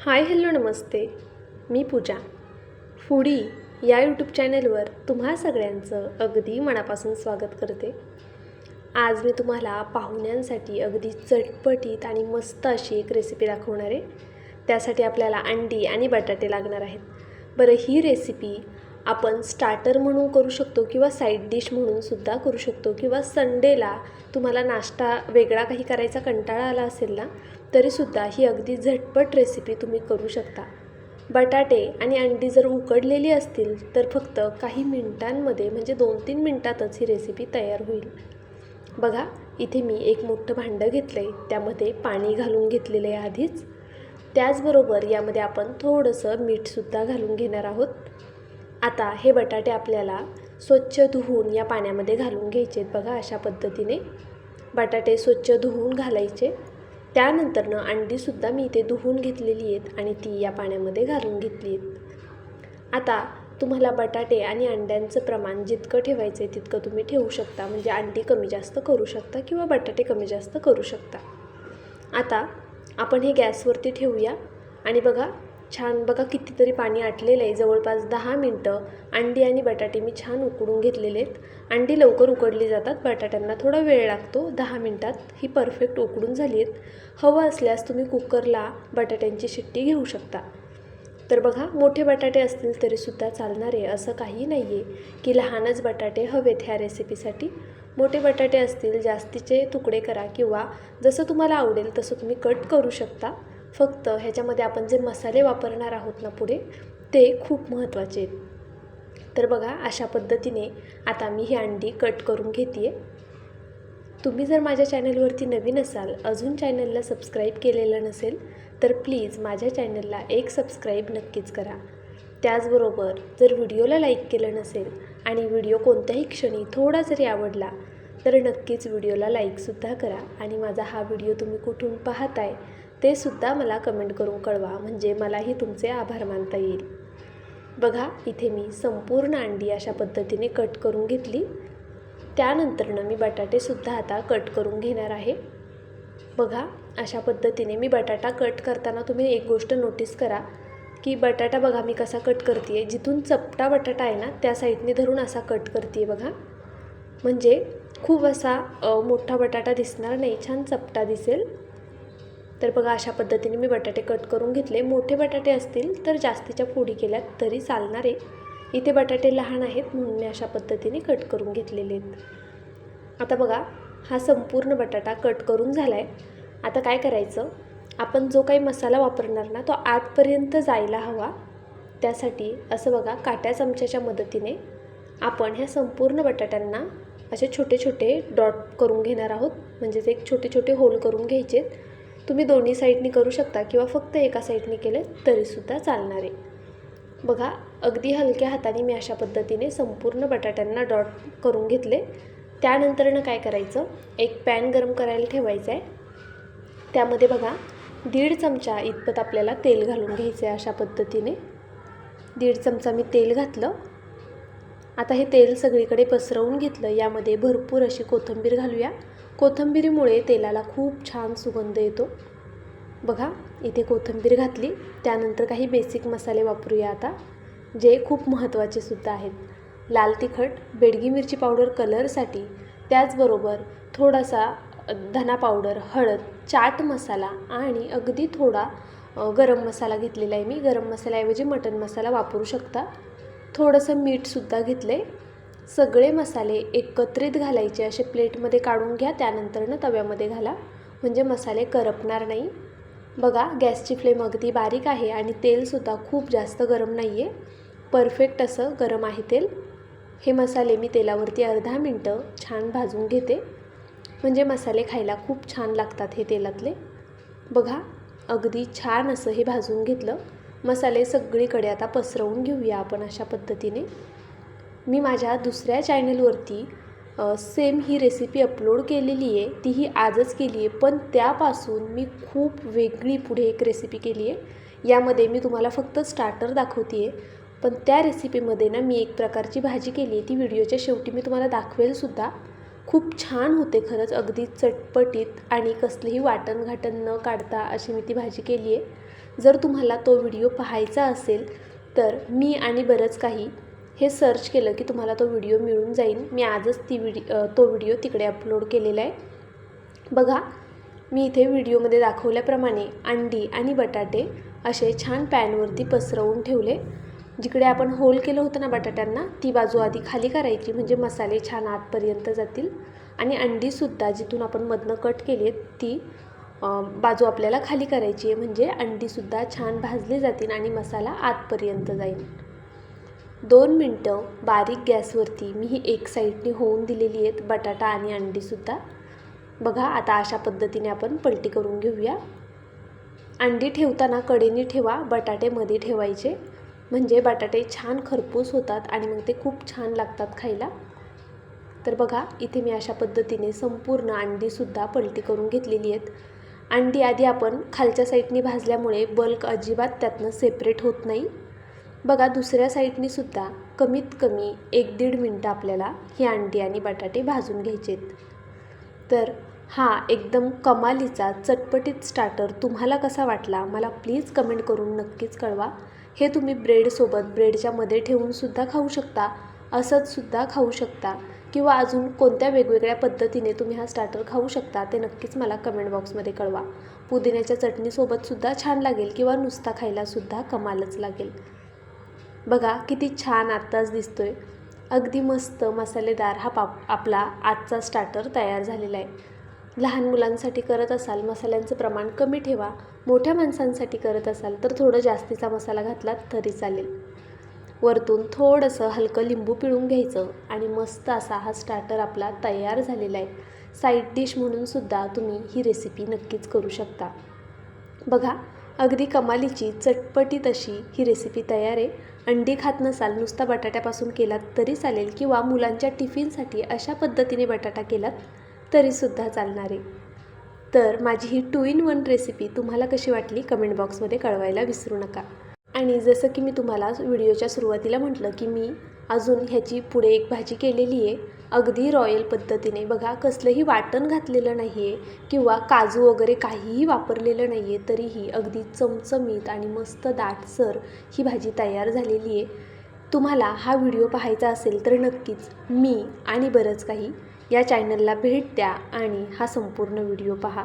हाय hello नमस्ते मी Pooja. Foodie या यूट्यूब चॅनेलवर तुम्हा सगळ्यांचं अगदी मनापासून स्वागत करते. आज मी तुम्हाला पाहुण्यांसाठी अगदी चटपटीत आणि मस्त अशी एक रेसिपी दाखवणार आहे. त्यासाठी आपल्याला अंडी आणि बटाटे लागणार आहेत. बरं ही रेसिपी आपण स्टार्टर म्हणून करू शकतो किंवा साईड डिश म्हणून सुद्धा करू शकतो किंवा संडेला तुम्हाला नाश्ता वेगळा काही करायचा कंटाळा आला असेल ना तरीसुद्धा ही अगदी झटपट रेसिपी तुम्ही करू शकता. बटाटे आणि अंडी जर उकडलेली असतील तर फक्त काही मिनटांमध्ये म्हणजे दोन तीन मिनटातच ही रेसिपी तयार होईल. बघा इथे मी एक मोठं भांडं घेतलं आहे त्यामध्ये पाणी घालून घेतलेलं आहे आधीच. त्याचबरोबर यामध्ये आपण थोडंसं मीठसुद्धा घालून घेणार आहोत. आता हे बटाटे आपल्याला स्वच्छ धुवून या पाण्यामध्ये घालून घ्यायचे आहेत. बघा अशा पद्धतीने बटाटे स्वच्छ धुवून घालायचे. त्यानंतरनं अंडीसुद्धा मी इथे धुवून घेतलेली आहेत आणि ती या पाण्यामध्ये घालून घेतली आहेत. आता तुम्हाला बटाटे आणि अंड्यांचं प्रमाण जितकं ठेवायचं आहे तितकं तुम्ही ठेवू शकता. म्हणजे अंडी कमी जास्त करू शकता किंवा बटाटे कमी जास्त करू शकता. आता आपण हे गॅसवरती ठेवूया आणि बघा छान बघा कितीतरी पाणी आटलेलं आहे जवळपास दहा मिनटं. अंडी आणि बटाटे मी छान उकडून घेतलेले आहेत. अंडी लवकर उकडली जातात बटाट्यांना थोडा वेळ लागतो दहा मिनटात ही परफेक्ट उकडून झाली आहेत. हवं असल्यास तुम्ही कुकरला बटाट्यांची शिट्टी घेऊ शकता. तर बघा मोठे बटाटे असतील तरीसुद्धा चालणार आहे असं काही नाही आहे की लहानच बटाटे हवेत ह्या रेसिपीसाठी मोठे बटाटे असतील जास्तीचे तुकडे करा किंवा जसं तुम्हाला आवडेल तसं तुम्ही कट करू शकता. फक्त ह्याच्यामध्ये आपण जे मसाले वापरणार आहोत ना पुढे ते खूप महत्त्वाचे आहेत. तर बघा अशा पद्धतीने आता मी ही अंडी कट करून घेते आहे तुम्ही जर माझ्या चॅनलवरती नवीन असाल अजून चॅनलला सबस्क्राईब केलेलं नसेल तर प्लीज माझ्या चॅनलला एक सबस्क्राईब नक्कीच करा. त्याचबरोबर जर व्हिडिओला लाईक केलं नसेल आणि व्हिडिओ कोणत्याही क्षणी थोडा जरी आवडला तर नक्कीच व्हिडिओला लाईकसुद्धा करा आणि माझा हा व्हिडिओ तुम्ही कुठून पाहताय ते सुद्धा मला कमेंट करून कळवा. म्हणजे मलाही तुमचे आभार मानता येईल. बघा इथे मी संपूर्ण अंडी अशा पद्धतीने कट करून घेतली. त्यानंतरनं मी बटाटेसुद्धा आता कट करून घेणार आहे. बघा अशा पद्धतीने मी बटाटा कट करताना तुम्ही एक गोष्ट नोटीस करा की बटाटा बघा मी कसा कट करते आहे जिथून चपटा बटाटा आहे ना त्या साईडने धरून असा कट करते आहे बघा. म्हणजे खूप असा मोठा बटाटा दिसणार नाही छान चपटा दिसेल. तर बघा अशा पद्धतीने मी बटाटे कट करून घेतले. मोठे बटाटे असतील तर जास्तीच्या फोडी केल्यात तरी चालणार. आहे इथे बटाटे लहान आहेत म्हणून मी अशा पद्धतीने कट करून घेतलेले आहेत. आता बघा हा संपूर्ण बटाटा कट करून झाला आहे आता काय करायचं? आपण जो काही मसाला वापरणार ना तो आतपर्यंत जायला हवा. त्यासाठी असं बघा काट्या चमच्याच्या मदतीने आपण ह्या संपूर्ण बटाट्यांना असे छोटे छोटे डॉट करून घेणार आहोत. म्हणजेच एक छोटे छोटे होल करून घ्यायचे तुम्ही दोन्ही साईडनी करू शकता किंवा फक्त एका साईडनी केले तरीसुद्धा चालणार आहे. बघा अगदी हलक्या हाताने मी अशा पद्धतीने संपूर्ण बटाट्यांना डॉट करून घेतले. त्यानंतरनं काय करायचं? एक पॅन गरम करायला ठेवायचं आहे. त्यामध्ये बघा दीड चमचा इतपत आपल्याला तेल घालून घ्यायचं आहे अशा पद्धतीने. दीड चमचा मी तेल घातलं. आता हे तेल सगळीकडे पसरवून घेतलं. यामध्ये भरपूर अशी कोथिंबीर घालूया. कोथिंबीरीमुळे तेलाला खूप छान सुगंध येतो. बघा इथे कोथिंबीर घातली. त्यानंतर काही बेसिक मसाले वापरूया आता जे खूप महत्त्वाचे सुद्धा आहेत. लाल तिखट बेडगी मिरची पावडर कलरसाठी त्याचबरोबर थोडासा धना पावडर हळद चाट मसाला आणि अगदी थोडा गरम मसाला घेतलेला आहे मी. गरम मसाल्याऐवजी मटन मसाला वापरू शकता. थोडंसं मीठसुद्धा घेतलं आहे सगळे मसाले एकत्रित घालायचे असे प्लेटमध्ये काढून घ्या त्यानंतरनं तव्यामध्ये घाला. म्हणजे मसाले करपणार नाही. बघा गॅसची फ्लेम अगदी बारीक आहे आणि तेलसुद्धा खूप जास्त गरम नाही आहे परफेक्ट असं गरम आहे तेल. हे मसाले मी तेलावरती अर्धा मिनटं छान भाजून घेते. म्हणजे मसाले खायला खूप छान लागतात हे तेलातले. बघा अगदी छान असं हे भाजून घेतलं. मसाले सगळीकडे आता पसरवून घेऊया आपण अशा पद्धतीने. मी माझ्या दुसऱ्या चॅनलवरती सेम ही रेसिपी अपलोड केलेली आहे तीही आजच केली आहे पण त्यापासून मी खूप वेगळी पुढे एक रेसिपी केली आहे. यामध्ये मी तुम्हाला फक्त स्टार्टर दाखवते आहे पण त्या रेसिपीमध्ये ना मी एक प्रकारची भाजी केली आहे ती व्हिडिओच्या शेवटी मी तुम्हाला दाखवेलसुद्धा खूप छान होते खरंच अगदी चटपटीत आणि कसलीही वाटण घाटण न काढता अशी मी ती भाजी केली आहे. जर तुम्हाला तो व्हिडिओ पाहायचा असेल तर मी आणि बरंच काही हे सर्च केलं की तुम्हाला तो व्हिडिओ मिळून जाईल. मी आजच ती व्हिडि तो व्हिडिओ तिकडे अपलोड केलेला आहे. बघा मी इथे व्हिडिओमध्ये दाखवल्याप्रमाणे अंडी आणि बटाटे असे छान पॅनवरती पसरवून ठेवले. जिकडे आपण होल केलं होतं ना बटाट्यांना ती बाजू आधी खाली करायची म्हणजे मसाले छान आतपर्यंत जातील. आणि अंडीसुद्धा जिथून आपण मधनं कट केली आहेत ती बाजू आपल्याला खाली करायची आहे. म्हणजे अंडीसुद्धा छान भाजली जातील आणि मसाला आतपर्यंत जाईल. दोन मिनटं बारीक गॅसवरती मी ही एक साईडने होऊन दिलेली आहेत बटाटा आणि अंडीसुद्धा. बघा आता अशा पद्धतीने आपण पलटी करून घेऊया. अंडी ठेवताना कडेने ठेवा बटाटेमध्ये ठेवायचे. म्हणजे बटाटे छान खरपूस होतात आणि मग ते खूप छान लागतात खायला. तर बघा इथे मी अशा पद्धतीने संपूर्ण अंडीसुद्धा पलटी करून घेतलेली आहेत. अंडी आधी आपण खालच्या साईडने भाजल्यामुळे बल्क अजिबात त्यातनं सेपरेट होत नाही. बघा दुसऱ्या साईडने सुद्धा कमीत कमी एक दीड मिनटं आपल्याला ही अंडी आणि बटाटे भाजून घ्यायचे आहेत तर हा एकदम कमालीचा चटपटीत स्टार्टर तुम्हाला कसा वाटला मला प्लीज कमेंट करून नक्कीच कळवा. हे तुम्ही ब्रेडसोबत ब्रेडच्या मध्ये ठेवूनसुद्धा खाऊ शकता असंचसुद्धा खाऊ शकता किंवा अजून कोणत्या वेगवेगळ्या पद्धतीने तुम्ही हा स्टार्टर खाऊ शकता ते नक्कीच मला कमेंट बॉक्समध्ये कळवा. पुदिन्याच्या चटणीसोबतसुद्धा छान लागेल किंवा नुसता खायलासुद्धा कमालच लागेल. बघा किती छान आत्ताच दिसतोय. अगदी मस्त मसालेदार हा पाप आपला आजचा स्टार्टर तयार झालेला आहे. लहान मुलांसाठी करत असाल मसाल्यांचं प्रमाण कमी ठेवा. मोठ्या माणसांसाठी करत असाल तर थोडं जास्तीचा मसाला घातलात तरी चालेल. वरतून थोडंसं हलकं लिंबू पिळून घ्यायचं आणि मस्त असा हा स्टार्टर आपला तयार झालेला आहे. साईड डिश म्हणूनसुद्धा तुम्ही ही रेसिपी नक्कीच करू शकता. बघा अगदी कमालीची चटपटीत अशी ही रेसिपी तयार आहे. अंडी खात नसाल नुसता बटाट्यापासून केलात तरी चालेल किंवा मुलांच्या टिफिनसाठी अशा पद्धतीने बटाटा केलात तरीसुद्धा चालणार आहे. तर माझी ही टू इन वन रेसिपी तुम्हाला कशी वाटली कमेंट बॉक्समध्ये कळवायला विसरू नका. आणि जसं की मी तुम्हाला व्हिडिओच्या सुरुवातीला म्हटलं की मी अजून ह्याची पुढे एक भाजी केलेली आहे. अगदी रॉयल पद्धतीने. बघा कसलंही वाटण घातलेलं नाही आहे किंवा काजू वगैरे काहीही वापरलेलं नाही आहे तरीही अगदी चमचमीत आणि मस्त दाटसर ही भाजी तयार झालेली आहे. तुम्हाला हा व्हिडिओ पाहायचा असेल तर नक्कीच मी आणि बरंच काही या चॅनलला भेट द्या आणि हा संपूर्ण व्हिडिओ पहा.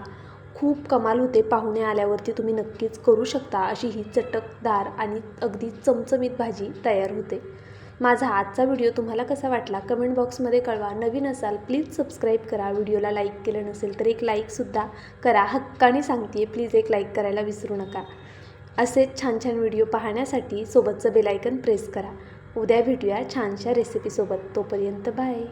खूप कमाल होते पाहुणे आल्यावरती तुम्ही नक्कीच करू शकता अशी ही चटकदार आणि अगदी चमचमीत भाजी तयार होते. माझा आजचा व्हिडिओ तुम्हाला कसा वाटला कमेंट बॉक्समध्ये कळवा. नवीन असाल प्लीज सबस्क्राईब करा. व्हिडिओला लाईक केलं नसेल तर एक लाईकसुद्धा करा. हक्काने सांगते प्लीज एक लाईक करायला विसरू नका. असेच छान छान व्हिडिओ पाहण्यासाठी सोबतचं बेलायकन प्रेस करा. उद्या भेटूया छानशा रेसिपीसोबत तोपर्यंत बाय